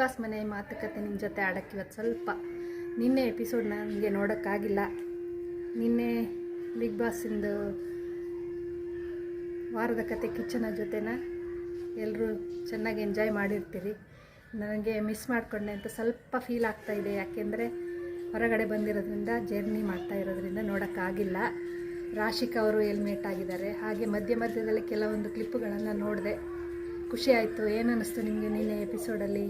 Boss ಮನೆ ಮಾತುಕತೆ ನಿಮ್ಮ ಜೊತೆ ಆಡೋಕ್ಕೆ ಇವತ್ತು ಸ್ವಲ್ಪ ನಿನ್ನೆ ಎಪಿಸೋಡ್ ನನಗೆ ನೋಡೋಕ್ಕಾಗಿಲ್ಲ. ನಿನ್ನೆ ಬಿಗ್ ಬಾಸಿಂದು ವಾರದ ಕತೆ ಕಿಚನ ಜೊತೆನ ಎಲ್ಲರೂ ಚೆನ್ನಾಗಿ ಎಂಜಾಯ್ ಮಾಡಿರ್ತೀರಿ. ನನಗೆ ಮಿಸ್ ಮಾಡಿಕೊಂಡೆ ಅಂತ ಸ್ವಲ್ಪ ಫೀಲ್ ಆಗ್ತಾ ಇದೆ. ಯಾಕೆಂದರೆ ಹೊರಗಡೆ ಬಂದಿರೋದ್ರಿಂದ ಜರ್ನಿ ಮಾಡ್ತಾ ಇರೋದ್ರಿಂದ ನೋಡೋಕ್ಕಾಗಿಲ್ಲ. ರಾಶಿಕ್ ಅವರು ಎಲ್ಮೇಟ್ ಆಗಿದ್ದಾರೆ. ಹಾಗೆ ಮಧ್ಯ ಮಧ್ಯದಲ್ಲಿ ಕೆಲವೊಂದು ಕ್ಲಿಪ್ಪುಗಳನ್ನು ನೋಡಿದೆ ಖುಷಿ ಆಯಿತು. ಏನು ಅನ್ನಿಸ್ತು ನಿಮಗೆ ನಿನ್ನೆ ಎಪಿಸೋಡಲ್ಲಿ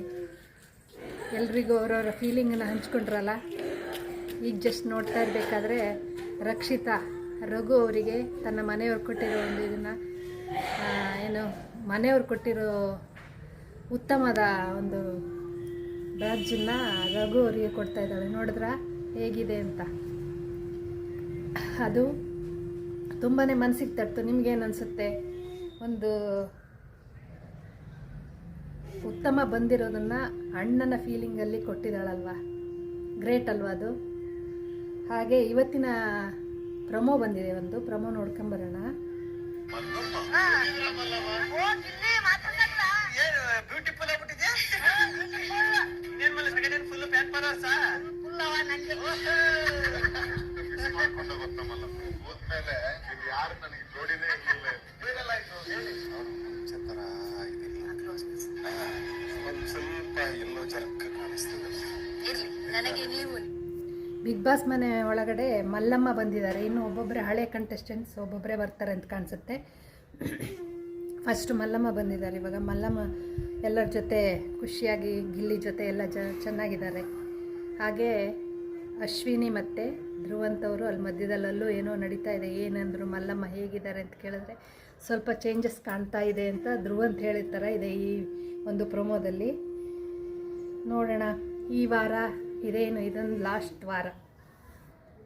ಎಲ್ರಿಗೂ ಅವರವರ ಫೀಲಿಂಗನ್ನು ಹಂಚ್ಕೊಂಡ್ರಲ್ಲ? ಈಗ ಜಸ್ಟ್ ನೋಡ್ತಾ ಇರಬೇಕಾದ್ರೆ ರಕ್ಷಿತಾ ರಘು ಅವರಿಗೆ ತನ್ನ ಮನೆಯವ್ರು ಕೊಟ್ಟಿರೋ ಒಂದು ಇದನ್ನು ಏನು, ಮನೆಯವ್ರು ಕೊಟ್ಟಿರೋ ಉತ್ತಮದ ಒಂದು ಬ್ಯಾಡ್ಜನ್ನು ರಘು ಅವರಿಗೆ ಕೊಡ್ತಾ ಇದ್ದಾಳೆ. ನೋಡಿದ್ರ? ಹೇಗಿದೆ ಅಂತ. ಅದು ತುಂಬಾ ಮನಸ್ಸಿಗೆ ತಟ್ಟು ನಿಮ್ಗೇನು ಅನಿಸುತ್ತೆ? ಒಂದು ಉತ್ತಮ ಬಂದಿರೋದನ್ನು ಅಣ್ಣನ ಫೀಲಿಂಗಲ್ಲಿ ಕೊಟ್ಟಿದ್ದಾಳಲ್ವಾ? ಗ್ರೇಟ್ ಅಲ್ವಾ ಅದು? ಹಾಗೆ ಇವತ್ತಿನ ಪ್ರಮೋ ಬಂದಿದೆ ಒಂದು ಪ್ರಮೋ ನೋಡ್ಕೊಂಬರೋಣ. ಏನು ಬ್ಯೂಟಿಫುಲ್ ಆಗ್ಬಿಟ್ಟಿದೆ ಏನ್ ಬಿಗ್ ಬಾಸ್ ಮನೆ ಒಳಗಡೆ ಮಲ್ಲಮ್ಮ ಬಂದಿದ್ದಾರೆ. ಇನ್ನು ಒಬ್ಬೊಬ್ಬರೇ ಹಳೆ ಕಂಟೆಸ್ಟೆಂಟ್ಸ್ ಒಬ್ಬೊಬ್ಬರೇ ಬರ್ತಾರೆ ಅಂತ ಕಾಣಿಸುತ್ತೆ. ಫಸ್ಟ್ ಮಲ್ಲಮ್ಮ ಬಂದಿದ್ದಾರೆ. ಇವಾಗ ಮಲ್ಲಮ್ಮ ಎಲ್ಲರ ಜೊತೆ ಖುಷಿಯಾಗಿ, ಗಿಲ್ಲಿ ಜೊತೆ ಎಲ್ಲ ಜ, ಚೆನ್ನಾಗಿದ್ದಾರೆ. ಹಾಗೆ ಅಶ್ವಿನಿ ಮತ್ತು ಧ್ರುವಂತವರು ಅಲ್ಲಿ ಮಧ್ಯದಲ್ಲೂ ಏನೋ ನಡೀತಾ ಇದೆ. ಏನಂದ್ರು ಮಲ್ಲಮ್ಮ ಹೇಗಿದ್ದಾರೆ ಅಂತ ಕೇಳಿದ್ರೆ ಸ್ವಲ್ಪ ಚೇಂಜಸ್ ಕಾಣ್ತಾ ಇದೆ ಅಂತ ಧ್ರುವಂತ್ ಹೇಳಿದ ಥರ ಇದೆ ಈ ಒಂದು ಪ್ರೊಮೋದಲ್ಲಿ ನೋಡೋಣ. ಈ ವಾರ ಇದೇನು, ಇದೊಂದು ಲಾಸ್ಟ್ ವಾರ.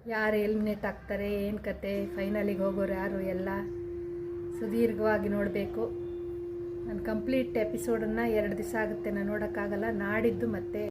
ಯಾರು ಎಲಿಮಿನೇಟ್ ಆಗ್ತಾರೆ, ಏನು ಕತೆ ಫೈನಲಿಗೆ ಹೋಗೋರು ಯಾರು ಎಲ್ಲ ಸುದೀರ್ಘವಾಗಿ ನೋಡಬೇಕು. ನಾನು ಕಂಪ್ಲೀಟ್ ಎಪಿಸೋಡನ್ನು ಎರಡು ದಿವಸ ಆಗುತ್ತೆ, ನಾನು ನೋಡೋಕ್ಕಾಗಲ್ಲ, ನಾಡಿದ್ದು ಮತ್ತೆ